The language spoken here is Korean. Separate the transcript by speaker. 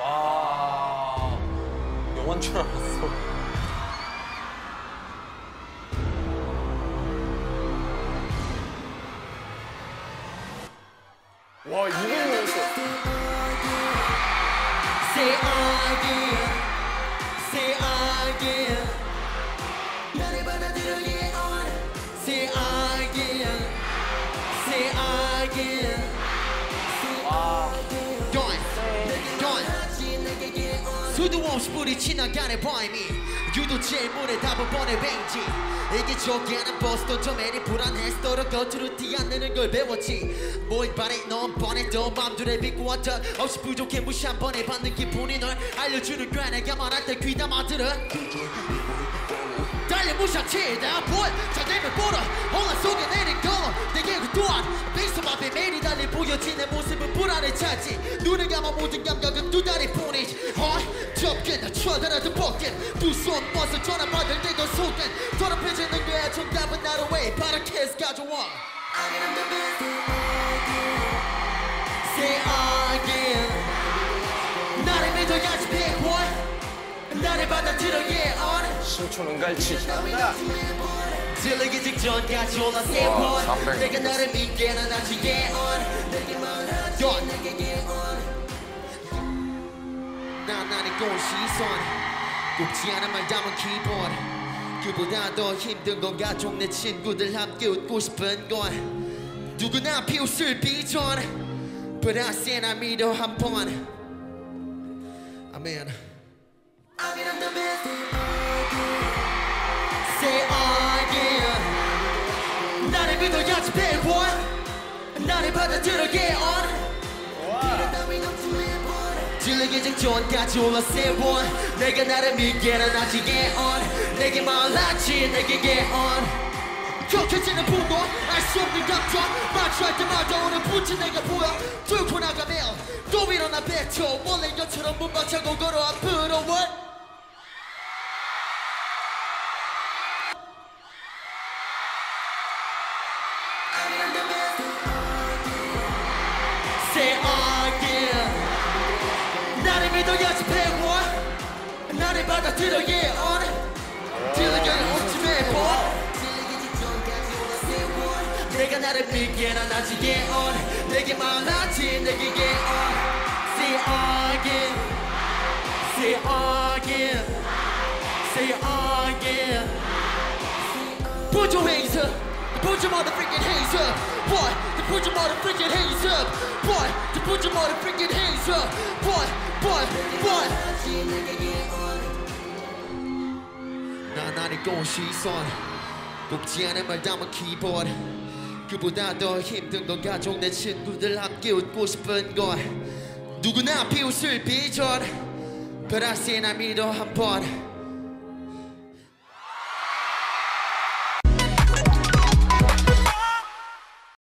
Speaker 1: 와 영화인 줄 알았어. 와 이게 뭐였어?
Speaker 2: 수도 없이 뿌리 지나가는 바람이 유도 질문에 답을 보내 왠지 이게 좋게는 버스도 불안해 스토로 겉으로 내는 걸 배웠지 바래 넌 뻔했던 맘들에 비꼬아 적 없이 부족해 무시 한 번에 받는 기분이 널 알려주는 꽤 내가 말할 때 귀담아 들어 달려 무시치다 보여 잘 되면 보라 혼란 속에 내린 걸어 내게 그 또한 보여지는 모습은 불안에 차지. 눈을 감아 모든 감각은 두 다리 뿐이지. 헐 접근 쳐들어도 벗긴 두손 뻗어 전화 받을 때도 속은 더럽혀지는 거야 정답은 나로 왜? 바로 키스 가져와 Say again. 나를 믿어 야지 big boy 나를 받아들여 yeah on.
Speaker 1: 신촌은 갈치.
Speaker 2: 들리기 직전까지 올라
Speaker 1: 삼백.
Speaker 2: 내가 나를 믿게 난 아직 on. 내게만 하지
Speaker 1: 어.
Speaker 2: 내게 on. 난 나를 꼬은 시선. 곱지 않은 말 담은 키보드 그보다 더 힘든 건 가족 내 친구들 함께 웃고 싶은 건 누구나 비웃을 비전. But I said I 믿어 한번. 아멘. Say again 나를 믿어야지 bad boy. 나를 받아들여 yeah on. 질리기 직전까지 올라 what 내가 나를 믿게 난 아직 yeah on. 내게 말하지 내게 yeah on. 격해지는 부모 알수 없는 감정. 마주할 때마다 오는 분지 내가 보여. 뚫고 나가며 또 일어나 뱉어 원래 것처럼 문 박차고 걸어 앞으로 what 믿어야지 배워 나를 받아들여 yeah on 들려가는 웃음의 본 내가 나를 믿게 난 아직 yeah on 내게 말하지 내게 yeah on Say again Say again Say again Put your hands up Put your motherfucking hands up Boy to put your motherfucking hands up Boy to put your motherfucking hands up 꼬은 시선. 곱지 않은 말 담은 키보드 그보다 더 힘든 건 가족 내 친구들 함께 웃고 싶은 건 누구나 비웃을 비전. But I say 나 믿어 한번